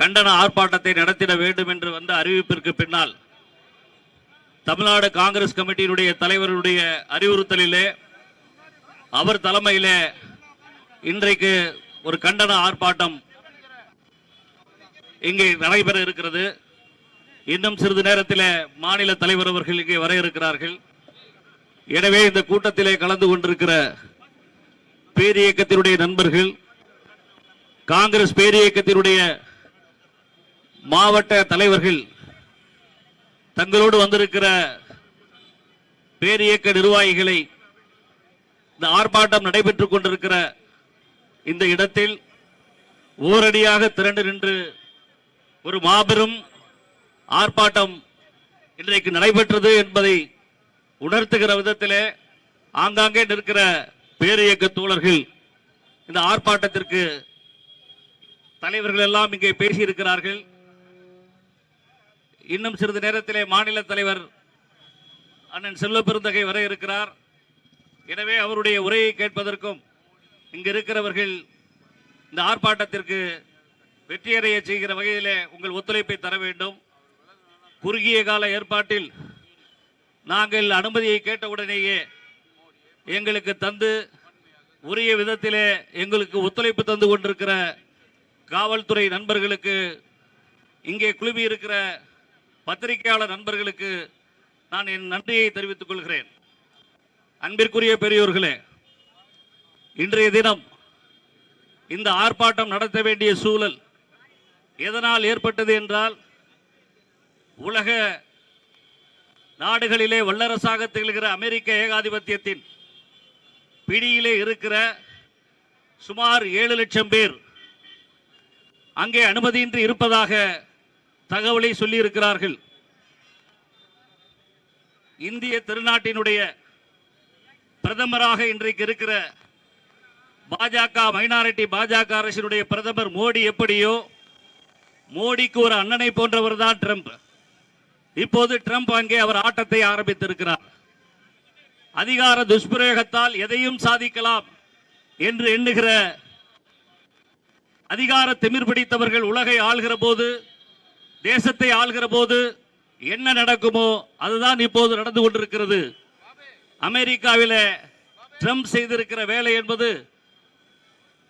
கண்டன ஆர்ப்பாட்டத்தை நடத்திட வேண்டும் என்று வந்த அறிவிப்பிற்கு பின்னால் தமிழ்நாடு காங்கிரஸ் கமிட்டியினுடைய தலைவருடைய அறிவுறுத்தலிலே அவர் தலைமையிலே இன்றைக்கு ஒரு கண்டன ஆர்ப்பாட்டம் இங்கே நடைபெற இருக்கிறது. இன்னும் சிறிது நேரத்தில் மாநில தலைவர் அவர்கள் இங்கே வர இருக்கிறார்கள். எனவே இந்த கூட்டத்திலே கலந்து கொண்டிருக்கிற பேரியக்கத்தினுடைய நண்பர்கள் காங்கிரஸ் பேரியக்கத்தினுடைய மாவட்ட தலைவர்கள் தங்களோடு வந்திருக்கிற பேரியக்க நிர்வாகிகளை இந்த ஆர்ப்பாட்டம் நடைபெற்றுக் கொண்டிருக்கிற இந்த இடத்தில் ஓரடியாக திரண்டு நின்று ஒரு மாபெரும் ஆர்ப்பாட்டம் இன்றைக்கு நடைபெற்றது என்பதை உணர்த்துகிற விதத்திலே ஆங்காங்கே நிற்கிற பேரியக்க தோழர்கள் இந்த ஆர்ப்பாட்டத்திற்கு தலைவர்கள் எல்லாம் இங்கே பேசியிருக்கிறார்கள். இன்னும் சிறிது நேரத்திலே மாநில தலைவர் அண்ணன் செல்வ பெருந்தகை வர இருக்கிறார். எனவே அவருடைய உரையை கேட்பதற்கும் இங்கு இருக்கிறவர்கள் இந்த ஆர்ப்பாட்டத்திற்கு வெற்றியடைய செய்கிற வகையிலே உங்கள் ஒத்துழைப்பை தர வேண்டும். குறுகிய கால ஏற்பாட்டில் நாங்கள் அனுமதியை கேட்டவுடனேயே எங்களுக்கு தந்து உரிய விதத்திலே எங்களுக்கு ஒத்துழைப்பு தந்து கொண்டிருக்கிற காவல்துறை நண்பர்களுக்கு இங்கே குழுமி இருக்கிற பத்திரிகையாளர் நண்பர்களுக்கு நான் என் நன்றியை தெரிவித்துக் கொள்கிறேன். அன்பிற்குரிய பெரியோர்களே இன்றைய தினம் இந்த ஆர்ப்பாட்டம் நடத்த வேண்டிய சூழல் எதனால் ஏற்பட்டது என்றால் உலக நாடுகளிலே வல்லரசாக திகழ்கிற அமெரிக்க ஏகாதிபத்தியத்தின் பிடியிலே இருக்கிற சுமார் ஏழு லட்சம் பேர் அங்கே அனுமதியின்றி இருப்பதாக தகவலை சொல்லியிருக்கிறார்கள். இந்திய திருநாட்டினுடைய பிரதமராக இன்றைக்கு இருக்கிற பாஜக மைனாரிட்டி பாஜக அரசினுடைய பிரதமர் மோடி எப்படியோ மோடிக்கு ஒரு அண்ணனை போன்றவர் தான் ட்ரம்ப். இப்போது ட்ரம்ப் அங்கே அவர் ஆட்டத்தை ஆரம்பித்திருக்கிறார். அதிகார துஷ்பிரயோகத்தால் எதையும் சாதிக்கலாம் என்று எண்ணுகிற அதிகார திமிர் பிடித்தவர்கள் உலகை ஆள்கிற போது தேசத்தை ஆள்கிற போது என்ன நடக்குமோ அதுதான் இப்போது நடந்து கொண்டிருக்கிறது. அமெரிக்காவில் ட்ரம்ப் செய்திருக்கிற வேலை என்பது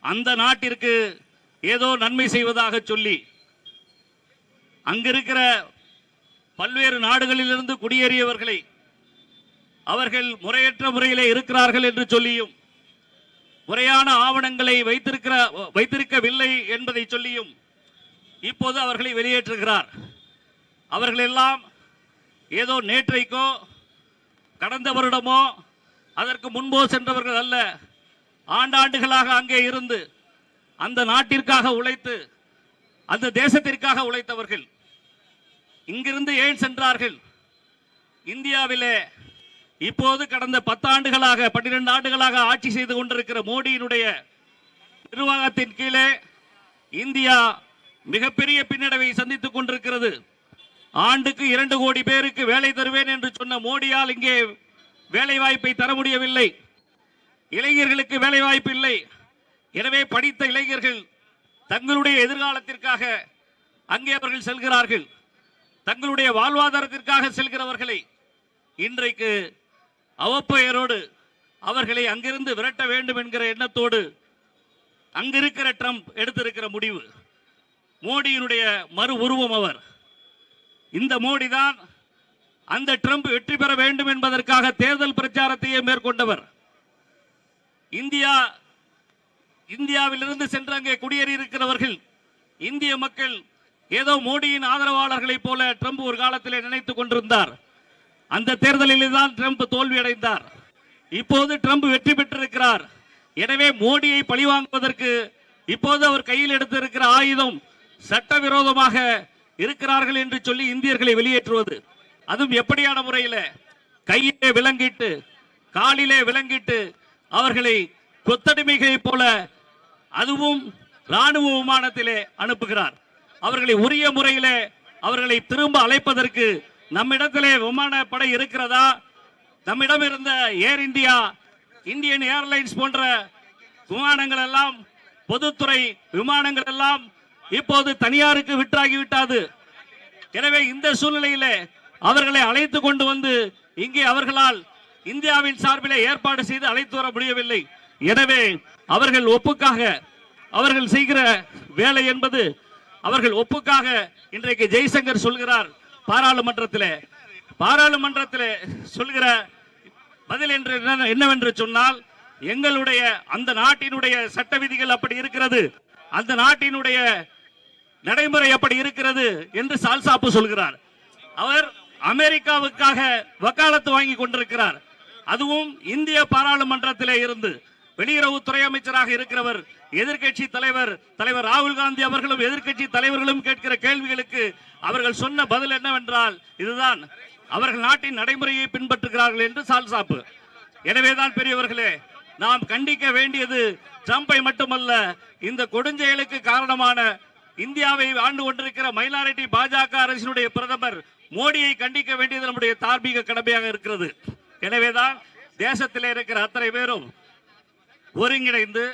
அந்த நாட்டிற்கு ஏதோ நன்மை செய்வதாக சொல்லி அங்கிருக்கிற பல்வேறு நாடுகளிலிருந்து குடியேறியவர்களை அவர்கள் முறையற்ற முறையிலே இருக்கிறார்கள் என்று சொல்லியும் முறையான ஆவணங்களை வைத்திருக்கிற வைத்திருக்கவில்லை என்பதை சொல்லியும் இப்போது அவர்களை வெளியேற்றுகிறார். அவர்களெல்லாம் ஏதோ நேற்றைக்கோ கடந்த வருடமோ அதற்கு முன்போ சென்றவர்கள் அல்ல. ஆண்டாண்டுகளாக அங்கே இருந்து அந்த நாட்டிற்காக உழைத்து அந்த தேசத்திற்காக உழைத்தவர்கள் இங்கிருந்து ஏன் சென்றார்கள்? இந்தியாவிலே இப்போது கடந்த பத்தாண்டுகளாக பன்னிரண்டு ஆண்டுகளாக ஆட்சி செய்து கொண்டிருக்கிற மோடியினுடைய நிர்வாகத்தின் கீழே இந்தியா மிகப்பெரிய பின்னடைவை சந்தித்துக் கொண்டிருக்கிறது. ஆண்டுக்கு இரண்டு கோடி பேருக்கு வேலை தருவேன் என்று சொன்ன மோடியால் இங்கே வேலை வாய்ப்பை தர முடியவில்லை. இளைஞர்களுக்கு வேலை வாய்ப்பு இல்லை. எனவே படித்த இளைஞர்கள் தங்களுடைய எதிர்காலத்திற்காக அங்கே அவர்கள் செல்கிறார்கள். தங்களுடைய வாழ்வாதாரத்திற்காக செல்கிறவர்களை இன்றைக்கு அவப்பெயரோடு அவர்களை அங்கிருந்து விரட்ட வேண்டும் என்கிற எண்ணத்தோடு அங்கிருக்கிற ட்ரம்ப் எடுத்திருக்கிற முடிவு. மோடியினுடைய மறு உருவம் அவர். இந்த மோடி தான் அந்த ட்ரம்ப் வெற்றி பெற வேண்டும் என்பதற்காக தேர்தல் பிரச்சாரத்தையே மேற்கொண்டவர். இந்தியா இந்தியாவிலிருந்து சென்று அங்கே குடியேறி இருக்கிறவர்கள் இந்திய மக்கள் ஏதோ மோடியின் ஆதரவாளர்களைப் போல ட்ரம்ப் ஒரு காலத்தில் நினைத்துக் கொண்டிருந்தார். அந்த தேர்தலில் தான் ட்ரம்ப் தோல்வியடைந்தார். இப்போது ட்ரம்ப் வெற்றி பெற்றிருக்கிறார். எனவே மோடியை பழிவாங்குவதற்கு இப்போது அவர் கையில் எடுத்திருக்கிற ஆயுதம் சட்டவிரோதமாக இருக்கிறார்கள் என்று சொல்லி இந்தியர்களை வெளியேற்றுவது. அதுவும் எப்படியான முறையில்? கையிலே விலங்கிட்டு காலிலே விலங்கிட்டு அவர்களை கொத்தடிமைகளைப் போல அதுவும் ராணுவ விமானத்திலே அனுப்புகிறார். அவர்களை உரிய முறையிலே அவர்களை திரும்ப அழைப்பதற்கு நம்மிடத்திலே விமானப்படை இருக்கிறதா? நம்மிடம் இருந்த ஏர் இந்தியா இந்தியன் ஏர்லைன்ஸ் போன்ற விமானங்கள் எல்லாம் பொதுத்துறை விமானங்கள் எல்லாம் இப்போது தனியாருக்கு விட்டாகிவிட்டது எனவே இந்த சூழ்நிலையிலே அவர்களை அழைத்து கொண்டு வந்து இங்கே அவர்களால் இந்தியாவின் சார்பிலே ஏற்பாடு செய்து அழைத்து வர முடியவில்லை. எனவே அவர்கள் ஒப்புக்காக அவர்கள் செய்கிற வேலை என்பது அவர்கள் ஒப்புக்காக இன்றைக்கு ஜெய்சங்கர் சொல்கிறார். பாராளுமன்றத்திலே பாராளுமன்றத்திலே சொல்கிற பதில் என்று என்ன- என்னவென்று சொன்னால் எங்களுடைய அந்த நாட்டினுடைய சட்ட விதிகள் அப்படி இருக்கிறது. அந்த நாட்டினுடைய நடைமுறை எப்படி இருக்கிறது என்று சால்சாப்பு சொல்கிறார். அவர் அமெரிக்காவுக்காக வக்காலத்து வாங்கி கொண்டிருக்கிறார். அதுவும் இந்திய பாராளுமன்றத்திலே இருந்து. வெளியுறவுத்துறை அமைச்சராக இருக்கிறவர் எதிர்க்கட்சி தலைவர் தலைவர் ராகுல் காந்தி அவர்களும் எதிர்க்கட்சி தலைவர்களும் கேட்கிற கேள்விகளுக்கு அவர்கள் சொன்ன பதில் என்னவென்றால் இதுதான். அவர்கள் நாட்டின் நடைமுறையை பின்பற்றுகிறார்கள் என்று சால்சாப்பு. எனவேதான் பெரியவர்களே நாம் கண்டிக்க வேண்டியது ட்ரம்பை மட்டுமல்ல இந்த கொடுஞ்செயலுக்கு காரணமான இந்தியாவை ஆண்டு கொண்டிருக்கிற மைனாரிட்டி பாஜக அரசினுடைய பிரதமர் மோடியை கண்டிக்க வேண்டியது நம்முடைய தார்மீக கடமையாக இருக்கிறது. எனவேதான் தேசத்தில் இருக்கிற அத்தனை பேரும் ஒருங்கிணைந்து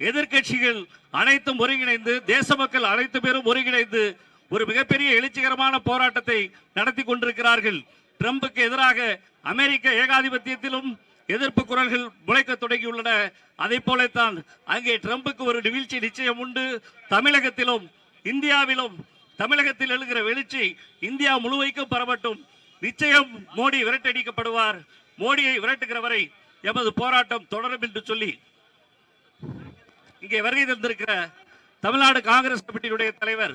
எதிர்க்கட்சிகள் அனைத்தும் ஒருங்கிணைந்து தேச மக்கள் அனைத்து பேரும் ஒருங்கிணைந்து ஒரு மிகப்பெரிய எழுச்சிகரமான போராட்டத்தை நடத்தி கொண்டிருக்கிறார்கள். ட்ரம்புக்கு எதிராக அமெரிக்க ஏகாதிபத்தியத்திலும் எதிர்ப்பு குரல்கள் முளைக்க தொடங்கியுள்ளன. அதை போலத்தான் அங்கே ட்ரம்புக்கு ஒரு வீழ்ச்சி நிச்சயம் உண்டு. தமிழகத்திலும் இந்தியாவிலும் தமிழகத்தில் எழுகிற வெளிச்சி இந்தியா முழுமைக்கும் பரவட்டும். நிச்சயம் மோடி விரட்டடிக்கப்படுவார். மோடியை விரட்டுகிற வரை எமது போராட்டம் தொடரும் என்று சொல்லி இங்கே வருகை தந்திருக்கிற தமிழ்நாடு காங்கிரஸ் கமிட்டியுடைய தலைவர்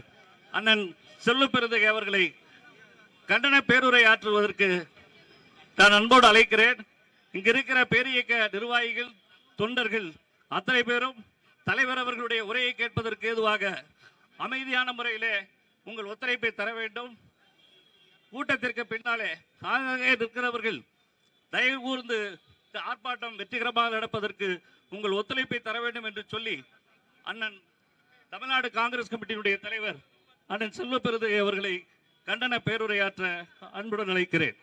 அண்ணன் செல்லு பெருந்தகை அவர்களை கண்டன பேருரை ஆற்றுவதற்கு நான் அன்போடு அழைக்கிறேன். இங்க இருக்கிற பேரியக்க நிர்வாகிகள் தொண்டர்கள் அத்தனை பேரும் தலைவர் அவர்களுடைய உரையை கேட்பதற்கு ஏதுவாக அமைதியான முறையிலே உங்கள் ஒத்துழைப்பை தர வேண்டும். கூட்டத்திற்கு பின்னாலே ஆகவே நிற்கிறவர்கள் தயவு கூர்ந்து இந்த ஆர்ப்பாட்டம் வெற்றிகரமாக நடப்பதற்கு உங்கள் ஒத்துழைப்பை தர வேண்டும் என்று சொல்லி அண்ணன் தமிழ்நாடு காங்கிரஸ் கமிட்டியினுடைய தலைவர் அண்ணன் செல்வ பெருதை அவர்களை கண்டன பேருரையாற்ற அன்புடன் அழைக்கிறேன்.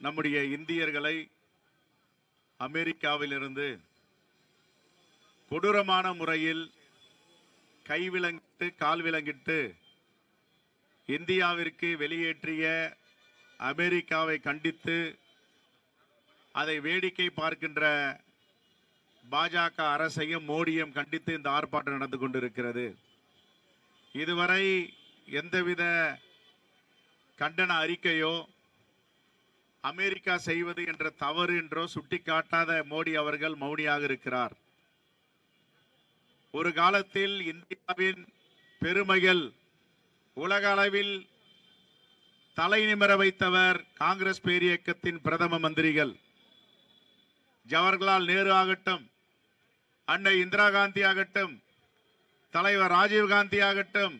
நம்முடைய இந்தியர்களை அமெரிக்காவிலிருந்து கொடூரமான முறையில் கைவிலங்கிட்டு கால் விலங்கிட்டு இந்தியாவிற்கு வெளியேற்றிய அமெரிக்காவை கண்டித்து அதை வேடிக்கை பார்க்கின்ற பாஜக அரசையும் மோடியும் கண்டித்து இந்த ஆர்ப்பாட்டம் நடந்து கொண்டிருக்கிறது. இதுவரை எந்தவித கண்டன அறிக்கையோ அமெரிக்கா செய்வது என்ற தவறு என்றோ சுட்டிக்காட்டாத மோடி அவர்கள் மௌனியாக இருக்கிறார். ஒரு காலத்தில் இந்தியாவின் பெருமைகள் உலக அளவில் தலை நிமிர வைத்தவர் காங்கிரஸ் பேரியக்கத்தின் பிரதம மந்திரிகள். ஜவஹர்லால் நேரு ஆகட்டும் அன்னை இந்திரா காந்தி ஆகட்டும் தலைவர் ராஜீவ் காந்தி ஆகட்டும்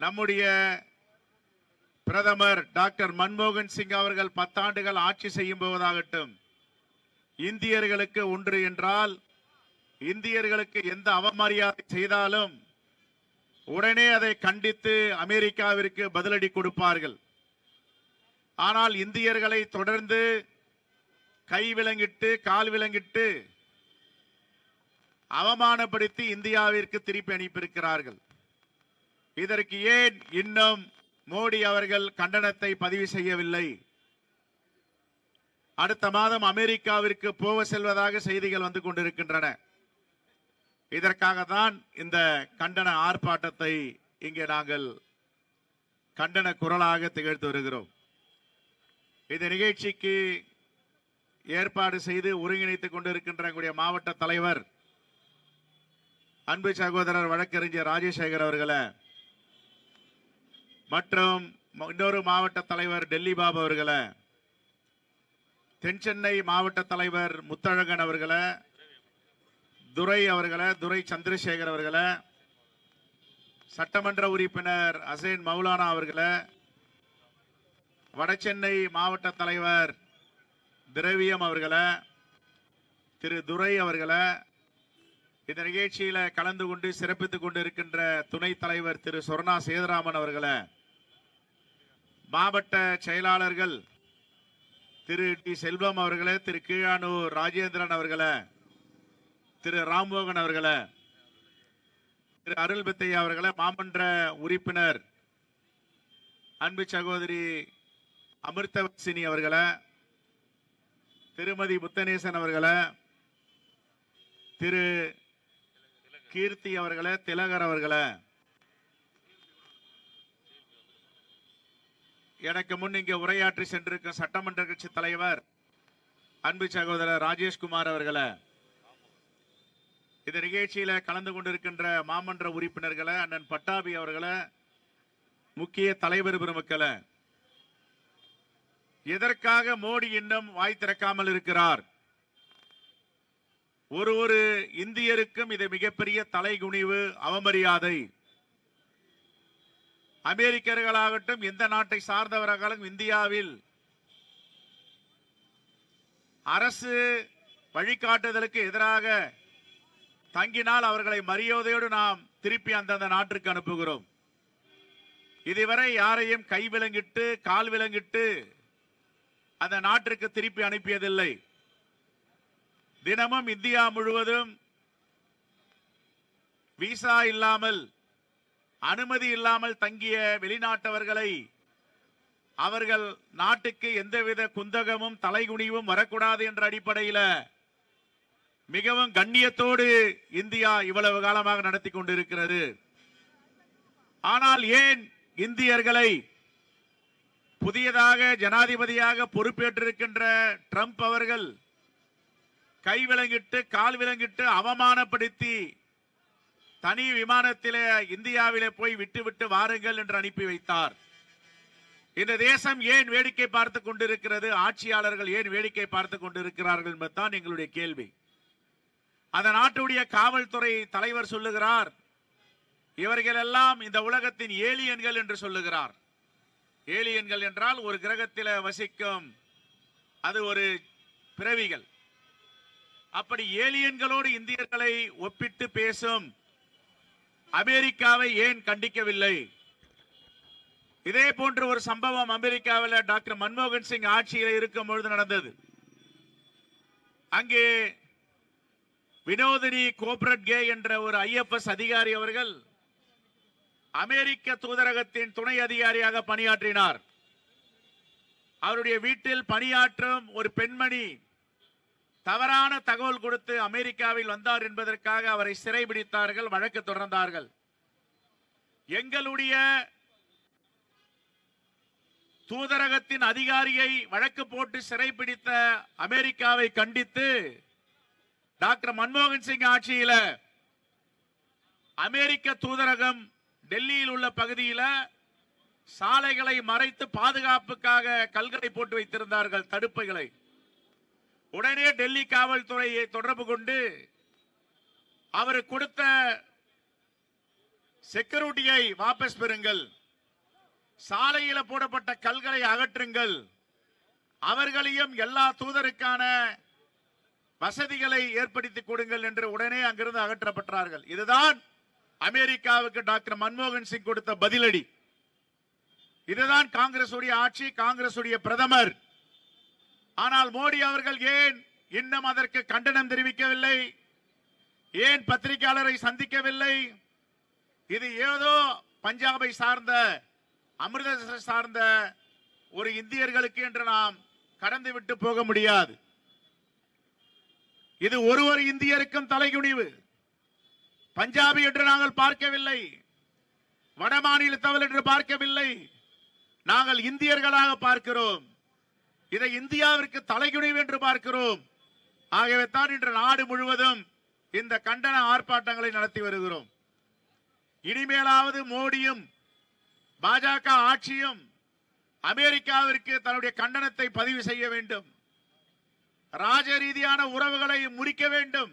நம்முடைய பிரதமர் டாக்டர் மன்மோகன் சிங் அவர்கள் பத்தாண்டுகள் ஆட்சி செய்யும் போவதாகட்டும் இந்தியர்களுக்கு ஒன்று என்றால் இந்தியர்களுக்கு எந்த அவமரியாதை செய்தாலும் உடனே அதை கண்டித்து அமெரிக்காவிற்கு பதிலடி கொடுப்பார்கள். ஆனால் இந்தியர்களை தொடர்ந்து கை விலங்கிட்டு கால் விலங்கிட்டு அவமானப்படுத்தி இந்தியாவிற்கு திருப்பி அனுப்பியிருக்கிறார்கள். இதற்கு ஏன் இன்னும் மோடி அவர்கள் கண்டனத்தை பதிவு செய்யவில்லை. அடுத்த மாதம் அமெரிக்காவிற்கு போக செல்வதாக செய்திகள் வந்து கொண்டிருக்கின்றன. இதற்காக தான் இந்த கண்டன ஆர்ப்பாட்டத்தை இங்கே நாங்கள் கண்டன குரலாக திகழ்த்து வருகிறோம். இந்த நிகழ்ச்சிக்கு ஏற்பாடு செய்து ஒருங்கிணைத்துக் கொண்டிருக்கின்ற எங்களுடைய மாவட்ட தலைவர் அன்பு சகோதரர் வழக்கறிஞர் ராஜசேகர் அவர்களை மற்றும் இன்னொரு மாவட்ட தலைவர் டெல்லி பாபு அவர்களை தென் சென்னை மாவட்ட தலைவர் முத்தழகன் அவர்களை துரை அவர்களை துரை சந்திரசேகர் அவர்களை சட்டமன்ற உறுப்பினர் அசேன் மௌலானா அவர்களை வடசென்னை மாவட்ட தலைவர் திரவியம் அவர்களை திரு துரை அவர்களை இந்த நிகழ்ச்சியில் கலந்து கொண்டு சிறப்பித்துக் கொண்டிருக்கின்ற துணைத் தலைவர் திரு சொர்ணா சேதராமன் அவர்களை மாவட்ட செயலாளர்கள் திரு டி. செல்வம் அவர்களே திரு கீழானூர் ராஜேந்திரன் அவர்களை திரு ராம்மோகன் அவர்களை திரு அருள் பித்தையா அவர்களை மாமன்ற உறுப்பினர் அன்பு சகோதரி அமிர்தவசினி அவர்களை திருமதி புத்தனேசன் அவர்களை திரு கீர்த்தி அவர்களை திலகர் அவர்களை எனக்கு முன் இங்கே உரையாற்றி சென்றிருக்கும் சட்டமன்ற கட்சி தலைவர் அன்பு சகோதரர் ராஜேஷ்குமார் அவர்களை. இந்த நிகழ்ச்சியில் கலந்து கொண்டிருக்கின்ற மாமன்ற உறுப்பினர்களை அண்ணன் பட்டாபி அவர்களை முக்கிய தலைவர் பெருமக்களை. எதற்காக மோடி இன்னும் வாய் திறக்காமல் இருக்கிறார்? ஒரு ஒரு இந்தியருக்கும் இது மிகப்பெரிய தலைகுனிவு அவமரியாதை. அமெரிக்கர்களாகட்டும் எந்த நாட்டை சார்ந்தவர்களும் இந்தியாவில் அரசு வழிகாட்டுதலுக்கு எதிராக தங்கினால் அவர்களை மரியாதையோடு நாம் திருப்பி அந்தந்த நாட்டிற்கு அனுப்புகிறோம். இதுவரை யாரையும் கை விலங்கிட்டு கால் விலங்கிட்டு அந்த நாட்டிற்கு திருப்பி அனுப்பியதில்லை. தினமும் இந்தியா முழுவதும் விசா இல்லாமல் அனுமதி இல்லாமல் தங்கிய வெளிநாட்டவர்களை அவர்கள் நாட்டுக்கு எந்தவித குந்தகமும் தலைகுனிவும் வரக்கூடாது என்ற அடிப்படையில் மிகவும் கண்ணியத்தோடு இந்தியா இவ்வளவு காலமாக நடத்தி கொண்டிருக்கிறது. ஆனால் ஏன் இந்தியர்களை புதியதாக ஜனாதிபதியாக பொறுப்பேற்றிருக்கின்ற ட்ரம்ப் அவர்கள் கை விலங்கிட்டு கால் விலங்கிட்டு அவமானப்படுத்தி தனி விமானத்திலே இந்தியாவிலே போய் விட்டு விட்டு வாருங்கள் என்று அனுப்பி வைத்தார். இந்த தேசம் ஏன் வேடிக்கை பார்த்து கொண்டிருக்கிறது? ஆட்சியாளர்கள் ஏன் வேடிக்கை பார்த்து கொண்டிருக்கிறார்கள் என்பதுதான் எங்களுடைய கேள்வி. அந்த நாட்டுடைய காவல்துறை தலைவர் சொல்லுகிறார் இவர்கள் எல்லாம் இந்த உலகத்தின் ஏலியன்கள் என்று சொல்லுகிறார். ஏலியன்கள் என்றால் ஒரு கிரகத்தில வசிக்கும் அது ஒரு பிறவிகள். அப்படி ஏலியன்களோடு இந்தியர்களை ஒப்பிட்டு பேசும் அமெரிக்காவை ஏன் கண்டிக்கவில்லை? இதே போன்ற ஒரு சம்பவம் அமெரிக்காவில் டாக்டர் மன்மோகன் சிங் ஆட்சியில் இருக்கும் பொழுது நடந்தது. அங்கே வினோதினி கோப்ரட் கே என்ற ஒரு ஐஎஃப்எஸ் அதிகாரி அவர்கள் அமெரிக்க தூதரகத்தின் துணை அதிகாரியாக பணியாற்றினார். அவருடைய வீட்டில் பணியாற்றும் ஒரு பெண்மணி தவறான தகவல் கொடுத்து அமெரிக்காவில் வந்தார் என்பதற்காக அவரை சிறைபிடித்தார்கள் வழக்கு தொடர்ந்தார்கள். எங்களுடைய தூதரகத்தின் அதிகாரியை வழக்கு போட்டு சிறைப்பிடித்த அமெரிக்காவை கண்டித்து டாக்டர் மன்மோகன் சிங் ஆட்சியில அமெரிக்க தூதரகம் டெல்லியில் உள்ள பகுதியில சாலைகளை மறைத்து பாதுகாப்புக்காக கல்களை போட்டு வைத்திருந்தார்கள் தடுப்புகளை. உடனே டெல்லி காவல்துறையை தொடர்பு கொண்டு அவர் கொடுத்த செக்யூரிட்டியை வாபஸ் பெறுங்கள். சாலையில போடப்பட்ட கல்களை அகற்றுங்கள். அவர்களையும் எல்லா தூதருக்கான வசதிகளை ஏற்படுத்தி கொடுங்கள் என்று உடனே அங்கிருந்து அகற்றப்பட்டார்கள். இதுதான் அமெரிக்காவுக்கு டாக்டர் மன்மோகன் சிங் கொடுத்த பதிலடி. இதுதான் காங்கிரஸ் உடைய ஆட்சி காங்கிரஸ் உடைய பிரதமர். ஆனால் மோடி அவர்கள் ஏன் இன்னும் அதற்கு கண்டனம் தெரிவிக்கவில்லை? ஏன் பத்திரிகையாளரை சந்திக்கவில்லை? இது ஏதோ பஞ்சாபை சார்ந்த அமிர்தசரஸ் சார்ந்த ஒரு இந்தியர்களுக்கு என்று நாம் கடந்து விட்டு போக முடியாது. இது ஒருவர் இந்தியருக்கும் தலைகுனிவு. பஞ்சாபி என்று நாங்கள் பார்க்கவில்லை. வட மாநிலத்தவர் என்று பார்க்கவில்லை. நாங்கள் இந்தியர்களாக பார்க்கிறோம். இதை இந்தியாவிற்கு தலைகுனிவு என்று பார்க்கிறோம். ஆகவே தான் இன்று நாடு முழுவதும் இந்த கண்டன ஆர்ப்பாட்டங்களை நடத்தி வருகிறோம். இனிமேலாவது மோடியும் பாஜக ஆட்சியும் அமெரிக்காவிற்கு தன்னுடைய கண்டனத்தை பதிவு செய்ய வேண்டும். ராஜ ரீதியான உறவுகளை முறிக்க வேண்டும்.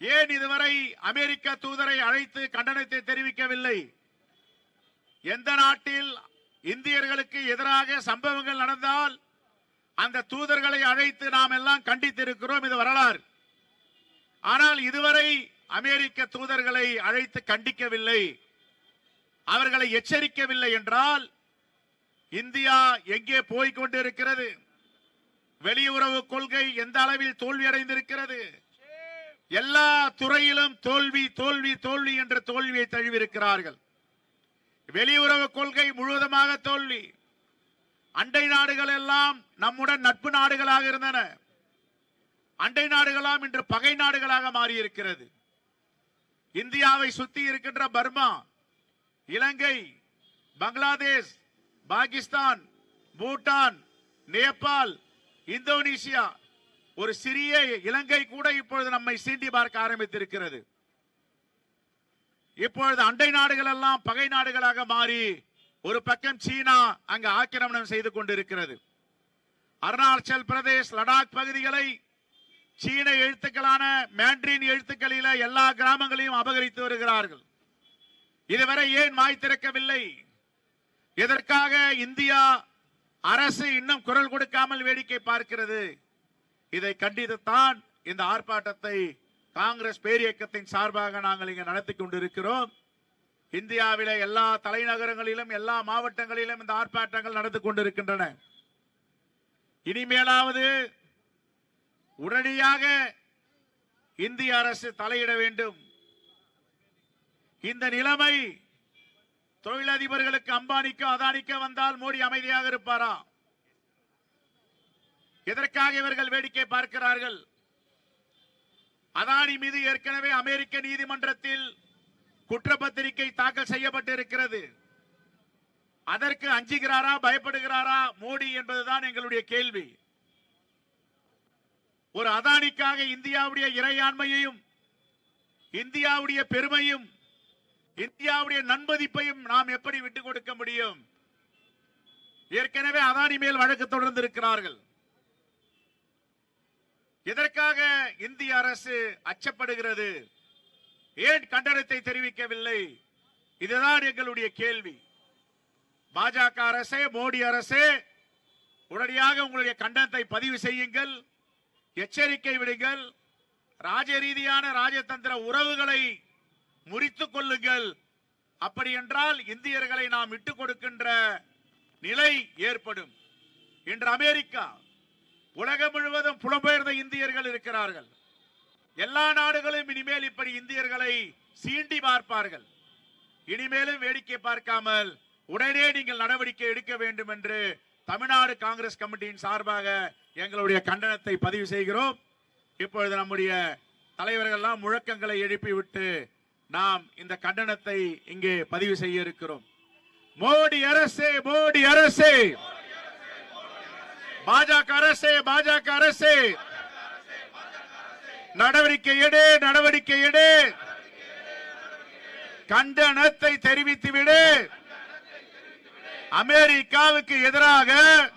ஏன் இதுவரை அமெரிக்க தூதரை அழைத்து கண்டனத்தை தெரிவிக்கவில்லை? எந்த நாட்டில் இந்தியர்களுக்கு எதிராக சம்பவங்கள் நடந்தால் அந்த தூதர்களை அழைத்து நாம் எல்லாம் கண்டித்திருக்கிறோம் இது வரலாறு. ஆனால் இதுவரை அமெரிக்க தூதர்களை அழைத்து கண்டிக்கவில்லை. அவர்களை எச்சரிக்கவில்லை என்றால் இந்தியா எங்கே போய்கொண்டிருக்கிறது? வெளியுறவு கொள்கை எந்த அளவில் தோல்வியடைந்திருக்கிறது? எல்லா துறையிலும் தோல்வி தோல்வி தோல்வி என்ற தோல்வியை தழுவிருக்கிறார்கள் வெளியுறவு கொள்கை முழுவதுமாக தோல்வி. அண்டை நாடுகள் எல்லாம் நம்முடன் நட்பு நாடுகளாக இருந்தன. அண்டை நாடுகளாம் இன்று பகை நாடுகளாக மாறியிருக்கிறது. இந்தியாவை சுத்தி இருக்கின்ற பர்மா இலங்கை பங்களாதேஷ் பாகிஸ்தான் பூட்டான் நேபாள் இந்தோனேசியா ஒரு சிறிய இலங்கை கூட இப்பொழுது நம்மை சீண்டி பார்க்க ஆரம்பித்திருக்கிறது. இப்பொழுது அண்டை நாடுகள் எல்லாம் பகை நாடுகளாக மாறி ஒரு பக்கம் சீனா அங்கு ஆக்கிரமணம் செய்து கொண்டிருக்கிறது. அருணாச்சல் பிரதேஷ் லடாக் பகுதிகளை சீன எழுத்துக்களான மேண்ட்ரின் எழுத்துக்களில எல்லா கிராமங்களையும் அபகரித்து வருகிறார்கள். இதுவரை ஏன் வாய் திறக்கவில்லை? எதற்காக இந்தியா அரசு இன்னும் குரல் கொடுக்காமல் வேடிக்கை பார்க்கிறது? இதை கண்டித்துத்தான் இந்த ஆர்ப்பாட்டத்தை காங்கிரஸ் பேரியக்கத்தின் சார்பாக நாங்கள் இங்கு நடத்தி கொண்டிருக்கிறோம். இந்தியாவில எல்லா தலைநகரங்களிலும் எல்லா மாவட்டங்களிலும் இந்த ஆர்ப்பாட்டங்கள் நடந்து கொண்டிருக்கின்றன. இனிமேலாவது உடனடியாக இந்திய அரசு தலையிட வேண்டும். இந்த நிலைமை தொழிலதிபர்களுக்கு அம்பானிக்கோ அதானிக்கோ வந்தால் மோடி அமைதியாக இருப்பாரா? எதற்காக இவர்கள் வேடிக்கை பார்க்கிறார்கள்? அதானி மீது ஏற்கனவே அமெரிக்க நீதிமன்றத்தில் குற்றப்பத்திரிகை தாக்கல் செய்யப்பட்டிருக்கிறது. அதற்கு அஞ்சுகிறாரா பயப்படுகிறாரா மோடி என்பதுதான் எங்களுடைய கேள்வி. ஒரு அதானிக்காக இந்தியாவுடைய இறையாண்மையையும் இந்தியாவுடைய பெருமையும் இந்தியாவுடைய நன்மதிப்பையும் நாம் எப்படி விட்டுக் கொடுக்க முடியும்? ஏற்கனவே அதானி மேல் வழக்கு தொடர்ந்து இருக்கிறார்கள் எதற்காக இந்திய அரசு அச்சப்படுகிறது? ஏன் கண்டனத்தை தெரிவிக்கவில்லை? இதுதான் எங்களுடைய கேள்வி. பாஜக அரசே மோடி அரசே உடனடியாக உங்களுடைய கண்டனத்தை பதிவு செய்யுங்கள் எச்சரிக்கை விடுங்கள் ராஜ ரீதியான ராஜதந்திர உறவுகளை முறித்துக் கொள்ளுங்கள். அப்படி என்றால் இந்தியர்களை நாம் இட்டுக் கொடுக்கின்ற நிலை ஏற்படும். இன்று அமெரிக்கா உலகம் முழுவதும் புலம்பெயர்ந்த இந்தியர்கள் இருக்கிறார்கள். எல்லா நாடுகளும் இனிமேல் இப்படி இந்தியர்களை சீண்டி பார்ப்பார்கள். இனிமேலும் வேடிக்கை பார்க்காமல் உடனே நீங்கள் நடவடிக்கை எடுக்க வேண்டும் என்று தமிழ்நாடு காங்கிரஸ் கமிட்டியின் சார்பாக எங்களுடைய கண்டனத்தை பதிவு செய்கிறோம். இப்பொழுது நம்முடைய தலைவர்கள் எல்லாம் முழக்கங்களை எழுப்பிவிட்டு நாம் இந்த கண்டனத்தை இங்கே பதிவு செய்ய இருக்கிறோம். மோடி அரசே மோடி அரசே! பாஜக அரசே பாஜக அரசு. நடவடிக்கை எடு நடவடிக்கை எடு. கண்டனத்தை தெரிவித்து விடு. அமெரிக்காவுக்கு எதிராக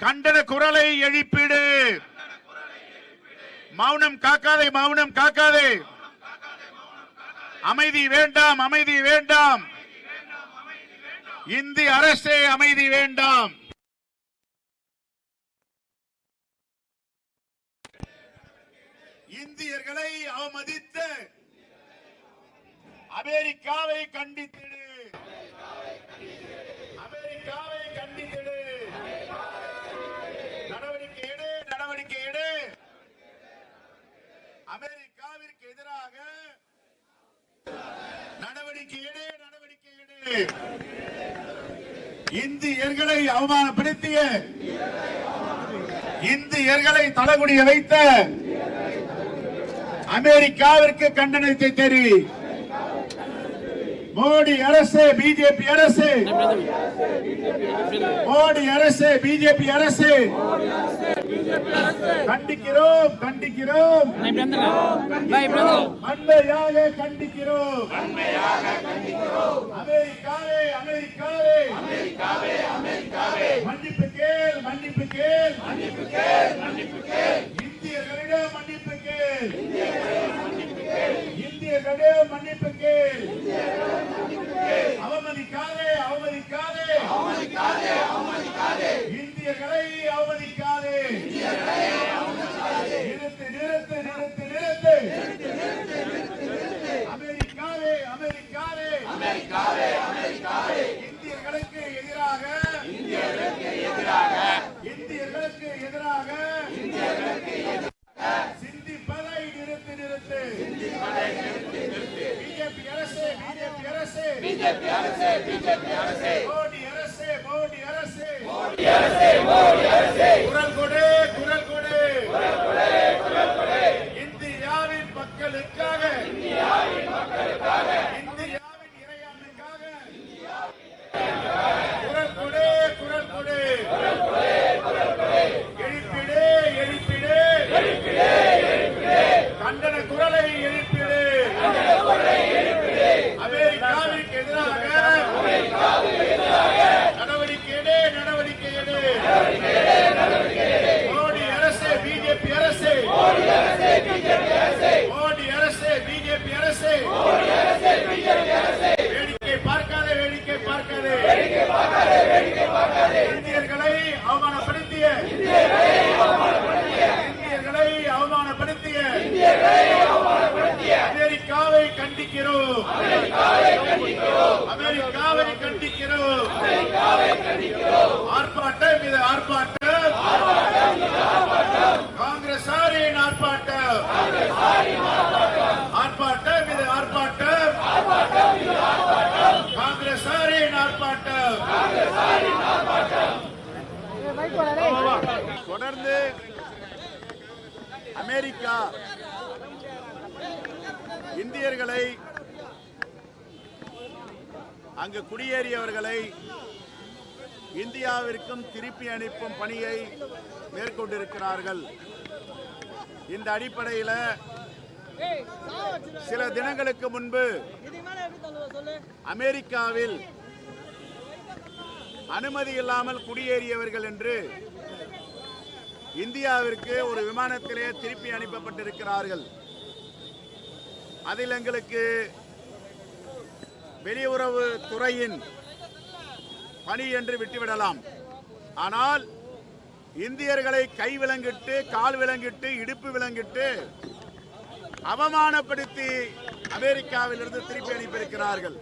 கண்டன குரலை எழுப்பிடு. மௌனம் காக்காதே மௌனம் காக்காதே. அமைதி வேண்டாம் அமைதி வேண்டாம். இந்திய அரசே அமைதி வேண்டாம். இந்தியர்களை அவமதித்த அமெரிக்காவை கண்டித்திடு. அமெரிக்காவை கண்டித்திடு. நடவடிக்கை எடு நடவடிக்கை எடு. அமெரிக்காவிற்கு எதிராக நடவடிக்கை எடு நடவடிக்கை எடு. இந்தியர்களை அவமானப்படுத்திய இந்தியர்களை தலகுடிய வைத்த அமெரிக்காவிற்கு கண்டனத்தை தெரிவி மோடி அரசு பிஜேபி அரசு. மோடி அரசு பிஜேபி அரசு. கண்டிக்கிறோம் கண்டிக்கிறோம். அன்பையாக கண்டிக்கிறோம். அமெரிக்காவே அமெரிக்காவே. மன்னிப்பு கேள் மன்னிப்பு கேள் மன்னிப்பு கேள் மன்னிப்பு கேள். இந்தியர்களிடம் மன்னிப்பு கீழ் இந்திய கடல் மன்னிப்பு கீழ் அவமதிக்காதே அவமதிக்காதே. அவமதிக்காதே அவமதிக்காதே இந்திய கலை அவமதிக்காதே. நிறுத்து நிறுத்து நிறுத்து நிறுத்து அமெரிக்காவே அமெரிக்காவே இந்தியர்களுக்கு எதிராக இந்தியர்களுக்கு இந்தியர்களுக்கு எதிராக சிந்திப்பதை நிறுத்து நிறுத்து பிஜேபி அரசு பிஜேபி அரசு பிஜேபி அரசு பிஜேபி அரசு மோடி அரசே மோடி அரசே மோடி அரசே மோடி அரசே குரல் கொடு குரல் கொடு குரல் கொடு குரல் கொடு இந்தியாவின் மக்களுக்காக இந்தியாவின் மக்களுக்காக இந்தியாவின் இறையாண்மைக்காக குரல் கொடு குரல் கொடு குரல் கொடு குரல் கொடு எழுப்பிடு எழுப்பிடு எழுப்பிடு எழுப்பிடு கண்டன குரலை எழுப்பிடு கண்டன குரலை எழுப்பிடு அமெரிக்காவிற்கு எதிராக அமெரிக்காவிற்கு எதிராக நடவடிக்கை எடு நடவடிக்கை எடு மோடி அரசு பிஜேபி அரசு மோடி அரசு பிஜேபி அரசு மோடி அரசு பிஜேபி அரசு மோடி அரசு பிஜேபி அரசு வேடிக்கை பார்க்காதே வேடிக்கை பார்க்காதே வேடிக்கை பார்க்காதே வேடிக்கை பார்க்காதே இந்தியர்களை அவமானப்படுத்திய இந்தியர்களை அவமானப்படுத்திய இந்தியர்களை அவமானப்படுத்திய இந்தியர்களை அவமானப்படுத்திய அமெரிக்காவை கண்டிக்கிறோம் அமெரிக்காவை கண்டிக்கிறோம் அமெரிக்காவை கண்டிக்கிறோம் அமெரிக்காவை கண்டிக்கிறோம் ஆர்ப்பாட்டம் இது ஆர்ப்பாட்டம் காங்கிரசாரின் ஆர்ப்பாட்டம் ஆர்ப்பாட்டம் இது ஆர்ப்பாட்டம். காங்கிரசாரின் ஆர்ப்பாட்டம். தொடர்ந்து அமெரிக்கா இந்தியர்களை அங்கு குடியேறியவர்களை இந்தியாவிற்கும் திருப்பி அனுப்பும் பணியை மேற்கொண்டிருக்கிறார்கள். இந்த அடிப்படையில் சில தினங்களுக்கு முன்பு அமெரிக்காவில் அனுமதி இல்லாமல் குடியேறியவர்கள் என்று இந்தியாவிற்கு ஒரு விமானத்திலே திருப்பி அனுப்பப்பட்டிருக்கிறார்கள். அதில் எங்களுக்கு வெளியுறவு துறையின் பணி என்று விட்டுவிடலாம். ஆனால் இந்தியர்களை கை விலங்கிட்டு கால் விலங்கிட்டு இடுப்பு விலங்கிட்டு அவமானப்படுத்தி அமெரிக்காவிலிருந்து திருப்பி அனுப்பியிருக்கிறார்கள்.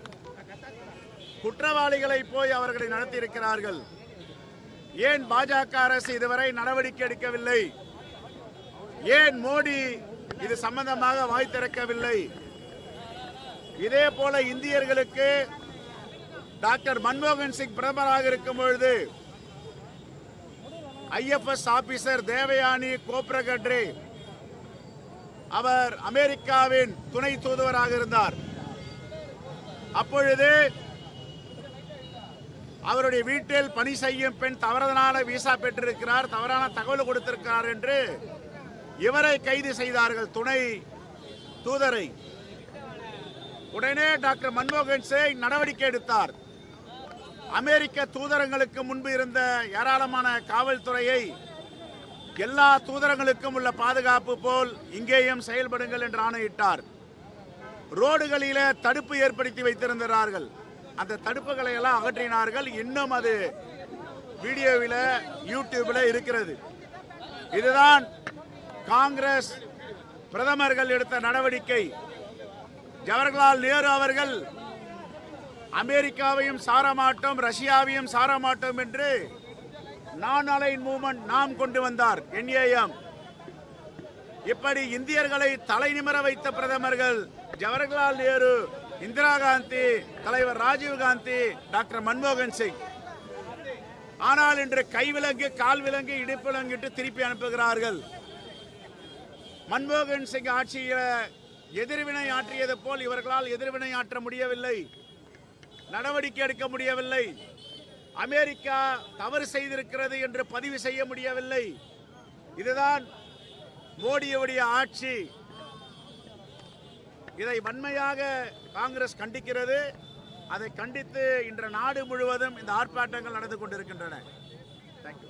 குற்றவாளிகளை போய் அவர்களை நடத்தியிருக்கிறார்கள். ஏன் பாஜக அரசு இதுவரை நடவடிக்கை எடுக்கவில்லை? ஏன் மோடி இது சம்பந்தமாக வாய் திறக்கவில்லை? இதே போல இந்தியர்களுக்கு டாக்டர் மன்மோகன் சிங் பிரதமராக இருக்கும் பொழுது ஐஎஃப்எஸ் ஆபீசர் தேவயானி கோப்ரகட்ரே அவர் அமெரிக்காவின் துணை தூதுவராக இருந்தார். அப்பொழுது அவருடைய வீட்டில் பணி செய்யும் பெண் தவறுதலான விசா பெற்றிருக்கிறார் தவறான தகவல் கொடுத்திருக்கிறார் என்று இவரை கைது செய்தார்கள் துணை தூதரை. உடனே டாக்டர் மன்மோகன் சிங் நடவடிக்கை எடுத்தார். அமெரிக்க தூதரங்களுக்கு முன்பு இருந்த ஏராளமான காவல்துறையை எல்லா தூதரங்களுக்கும் உள்ள பாதுகாப்பு போல் இங்கேயும் செயல்படுங்கள் என்று ஆணையிட்டார். ரோடுகளிலே தடுப்பு ஏற்படுத்தி வைத்திருந்தார்கள். அந்த தடுப்புகளை எல்லாம் அகற்றினார்கள். இன்னும் அது வீடியோவில் யூடியூப்ல இருக்கிறது. இதுதான் காங்கிரஸ் பிரதமர்கள் எடுத்த நடவடிக்கை. ஜவஹர்லால் நேரு அவர்கள் அமெரிக்காவையும் சாரமாட்டோம் ரஷ்யாவையும் சாரமாட்டோம் என்று நான் அலைன் மூமெண்ட் நாம் கொண்டு வந்தார் என்ஏஎம். இப்படி இந்தியர்களை தலை நிமிர வைத்த பிரதமர்கள் ஜவஹர்லால் நேரு இந்திரா காந்தி தலைவர் ராஜீவ் காந்தி டாக்டர் மன்மோகன் சிங். ஆனால் இன்று கைவிலங்கு கால் விலங்கு இடுப்பிலங்கிட்டு திருப்பி அனுப்புகிறார்கள். மன்மோகன் சிங் ஆட்சியில் எதிர்வினை ஆற்றியது போல் இவர்களால் எதிர்வினை ஆற்ற முடியவில்லை. நடவடிக்கை எடுக்க முடியவில்லை. அமெரிக்கா தவறு செய்திருக்கிறது என்று பதிவு செய்ய முடியவில்லை. இதுதான் மோடியுடைய ஆட்சி. இதை வன்மையாக காங்கிரஸ் கண்டிக்கிறது. அதை கண்டித்து இன்று நாடு முழுவதும் இந்த ஆர்ப்பாட்டங்கள் நடந்து கொண்டிருக்கின்றன. Thank you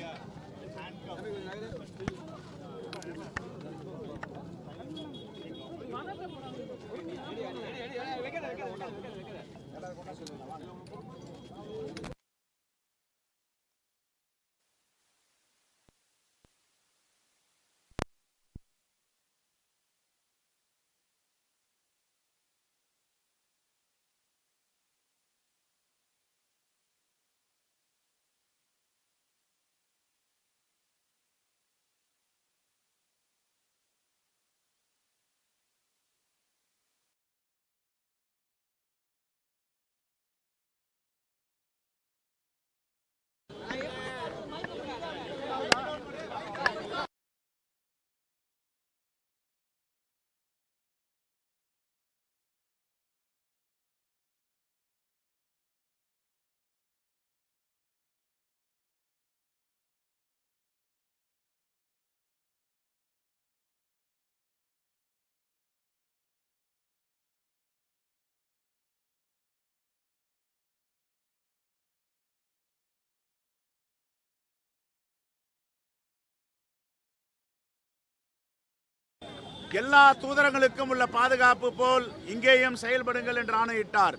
be a handcuff. வைக்கிறேன் வைக்கிறேன் வைக்கிறேன் வைக்கிறேன் எல்லாரும் கொண்டா சொல்லுங்க எல்லா தூதரங்களுக்கும் உள்ள பாதுகாப்பு போல் இங்கேயும் செயல்படுங்கள் என்று ஆணையிட்டார்.